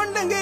பண்ணுங்க.